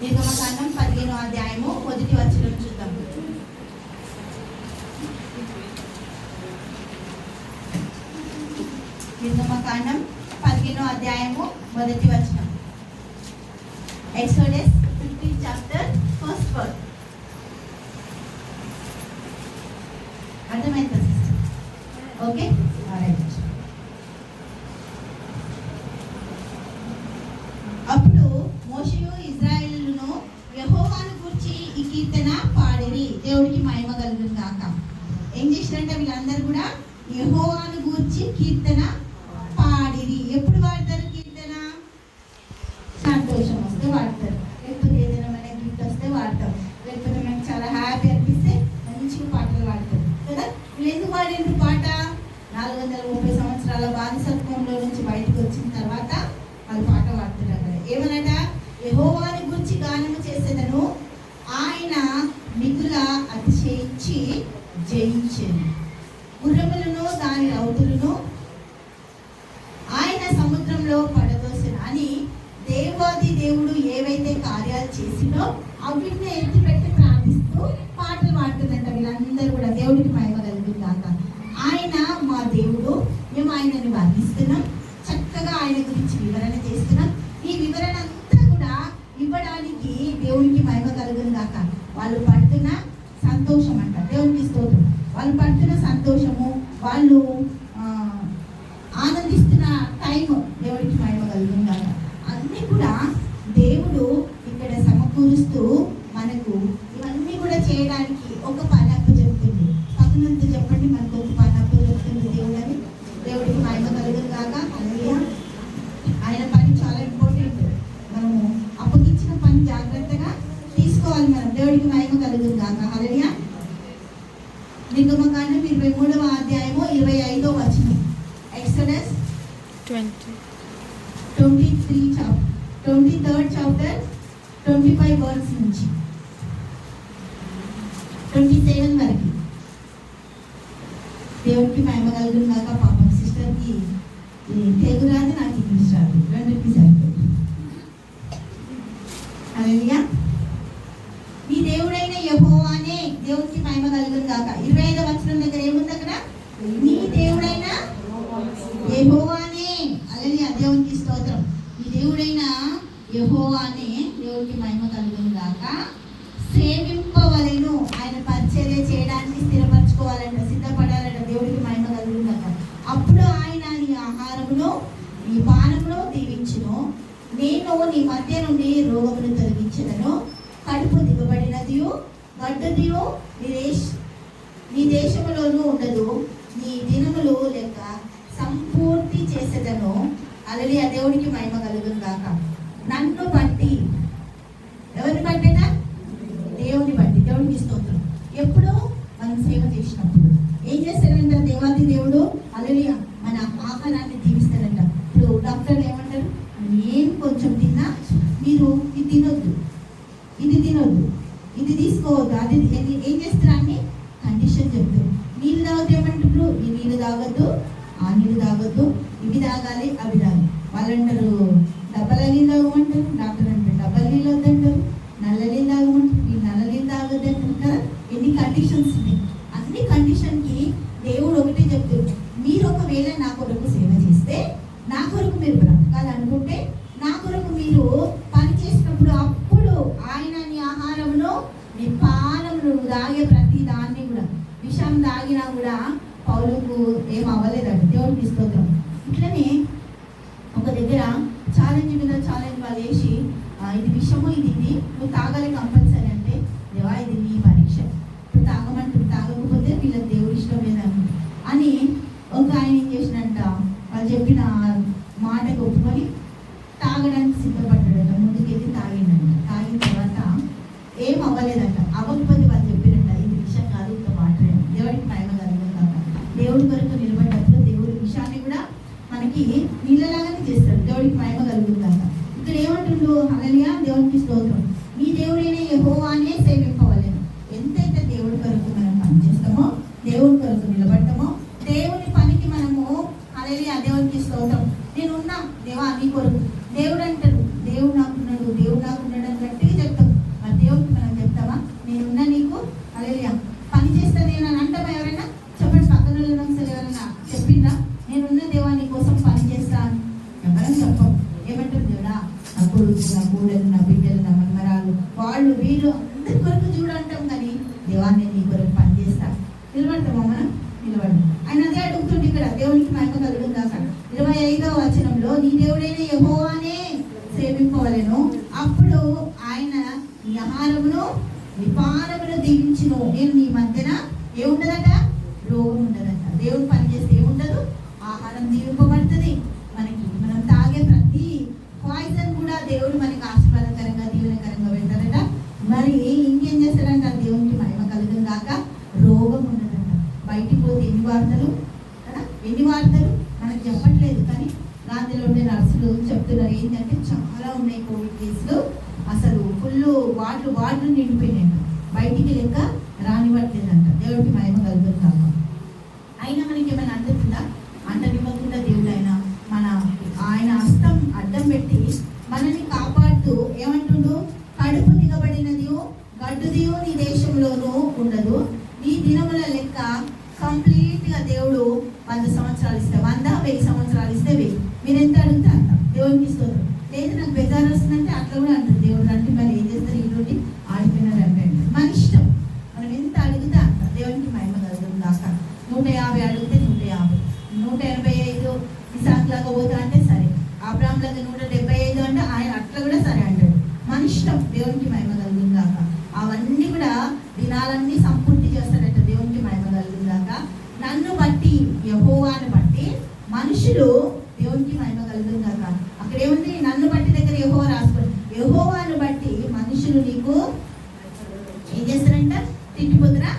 నిర్గమకాండం పదిహేను అధ్యాయము మొదటి వచ్చిన చూద్దాం. నిర్గమకాండం పదిహేను అధ్యాయము మొదటి వచనం. Exodus fifteen chapter first word అర్థమైందా ఓకే దేవుడికి మహిమ కలుగును కాక ఏం చేసిరంటే వీళ్ళందరూ కూడా యహోవాను గూర్చి కీర్తన పాపంలో పడవలసిన అని దేవాది దేవుడు ఏవైతే కార్యాలు చేసినో అవిటిని ఎత్తిపెట్టి ప్రార్థిస్తూ పాటలు పాడుతుందంట వీళ్ళందరూ కూడా. దేవుడికి మహిమ కలుగుతుందాక ఆయన మా దేవుడు మేము ఆయనని వర్ణిస్తున్నాం చక్కగా ఆయన గురించి వివరణ చేస్తున్నాం. ఈ వివరణ అంతా కూడా ఇవ్వడానికి దేవునికి మహిమ కలుగుతుందాక వాళ్ళు పడుతున్న సంతోషం నిర్గమకాండం ఇరవై మూడవ అధ్యాయము ఇరవై ఐదో వచనం Exodus twenty twenty three chap twenty third chapter twenty five words నుంచి ట్వంటీ సెవెన్ వరకు దేవుడికి మహిమ కలుగును కాక పాపం సిస్టర్కి తెలుగు రాదు నాకు ఇంగ్లీష్ రాదు రెండింటికి సరిపోతుంది మహిమ కలుగును కాక ఇరవై ఐదో వచనం దగ్గర ఏముంది అక్కడ? నీ దేవుడైన యెహోవానే. అలలియా దేవునికి స్తోత్రం. ఈ దేవుడైన యహోవానే దేవుడికి మహిమ కలుగును కాక సేవింపవలను. ఆయన పరిచర్య చేయడానికి స్థిరపరచుకోవాలంట సిద్ధపడాలంట దేవుడికి మహిమ కలుగును కాక అప్పుడు ఆయన నీ ఆహారమును నీ పానమును దీవించును. నేను నీ మధ్య నుండి రోగమును తొలగించదను. కడుపు దిగబడినదియు. గడ్డదియు నీ దేశ నీ దేశములోనూ ఉండదు. నీ దినములు లెక్క సంపూర్తి చేసేదను. అలలి ఆ దేవుడికి మహిమ కలుగును కాక నన్ను బట్టి ఎవరిని బట్టేనా దేవుని బట్టి దేవుడికి ఇస్తుంది ఎప్పుడు మనం సేవ చేసినప్పుడు ఏం చేస్తాడంట దేవాది దేవుడు అలలి మన ఆహారాన్ని దీవిస్తాడంట ఇప్పుడు డాక్టర్లు ఏమంటారు ఏం కొంచెం తిన్నా మీరు ఇది తినొద్దు ఇది తినొద్దు ఇది తీసుకోవద్దు అది ఏం చేస్తారు అన్ని కండిషన్ చెప్తారు. నీళ్ళు తాగద్దు ఏమంటారు ఈ నీళ్ళు తాగొద్దు ఆ నీళ్ళు తాగొద్దు ఇవి తాగాలి అవి తాగాలి. వాళ్ళు అంటారు డబ్బల నీళ్ళు తాగమంటారు డాక్టర్ అంటారు డబ్బల నీళ్ళు వద్దంటారు నల్ల నీళ్ళు తాగమంటారు ఈ నల్ల నీళ్ళు తాగొద్దు అంటారు కదా. ఎన్ని కండిషన్స్ ఉన్నాయి. అన్ని కండిషన్కి దేవుడు ఒకటే చెప్తారు మీరు ఒకవేళ నా కొరకు సేవ చేస్తే నా కొరకు మీరు బ్రతకాలనుకుంటే నా కొరకు మీరు పని చేసినప్పుడు అప్పుడు ఆయన నీ ఆహారమును నీ పానమును నువ్వు తాగే ప్రతి దాన్ని కూడా. విషం తాగినా కూడా పౌలకు ఏం అవ్వలేదంట దేవుడికి స్తోత్రం. ఇట్లనే ఒక దగ్గర ఛాలెంజ్ మీద ఛాలెంజ్ వాళ్ళు వేసి ఇది విషము ఇది ఇది నువ్వు తాగాలి కంపల్సరీ వీళ్ళలాగానే చేస్తాడు దేవుడికి మహిమ కలుగుతాక ఇక్కడ ఏమంటుండు అలలియా దేవుడికి స్తోత్రం. మీ దేవుడైన యహోవానే సేవింపవలేను. ఎంతైతే దేవుడి కొరకు మనం పనిచేస్తామో దేవుడి కొరకు నిలబడతామో దేవుని పనికి మనము అలలియా దేవుడికి స్తోత్రం. నేనున్నా దేవా నీ కొరకు. దేవుడు అంటాడు దేవుడు నాకున్నాడు దేవుడు నాకున్నాడు అని గట్టిగా చెప్తాం. ఆ దేవుడికి మనం చెప్తావా నేనున్నా నీకు అలలియా పని చేస్తాను నేను అని అంటామా ఎవరైనా? చెప్పండి పక్కన ఎవరైనా చెప్పిందా నేనున్నా కొడుకు నా కూడలు నా బిడ్డలు నా మనమరాలు వాళ్ళు వీళ్ళు అందరి కొరకు చూడంటాం కానీ దేవాన్ని నీ కొరకు పనిచేస్తా నిలబడతామా మనం? నిలబడి ఆయన అదే అడుగుతుంటే ఇక్కడ దేవునికి మహిమ కలుగుతుంది కాక ఇరవై ఐదవ వచనంలో నీ దేవుడైన యహోవానే సేవింపవలను. అప్పుడు ఆయన నీ ఆహారమును నిపానమును దీవించును. నేను నీ మధ్యన ఏముండదట రోగం ఉండదట. దేవుడు పనిచేస్తే ఏముండదు? ఆహారం దీవింప దేవుడు మనకి ఆశీర్వాదకరంగా దీవెనకరంగా పెడతారట. మరి ఇంకేం చేస్తారంట దేవునికి మహిమ కలుగును కాక రోగం ఉండదంట. బయటికి పోతే ఎన్ని వార్తలు? కదా? ఎన్ని వార్తలు? మనకు చెప్పట్లేదు. కానీ రాత్రిలో ఉండే నర్సులు చెప్తున్నారు? ఏంటంటే చాలా ఉన్నాయి కోవిడ్ కేసులు. అసలు ఫుల్ వాటర్ వాటర్ నిండిపోయినాయి బయటికి లెక్క రానివ్వట్లేదంట. దేవుడికి మహిమ కలుగుతుంది కాక అయినా మనకి ఏమైనా అంటుతుందా అంటనివ్వకుండా దేవుడు ఆయన మన ఆయన హస్తం అడ్డం పెట్టి మనల్ని కాపాడుతూ ఏమంటుండు కడుపు దిగబడినదియో గడ్డుదియో నీ దేశంలోనూ ఉండదు ఈ దినముల లెక్క కంప్లీట్గా దేవుడు వంద సంవత్సరాలు ఇస్తే వంద వెయ్యి సంవత్సరాలు ఇస్తే వెయ్యి. మీరు ఎంత అడుగుతారు? దేవునికి కలుగును కాక. అక్కడ ఏముంది? నన్ను బట్టి దగ్గర యహోవా రాసుకోండి యహోవాను బట్టి మనుషులు నీకు ఏం చేస్తారంట? తిట్టిపోతురా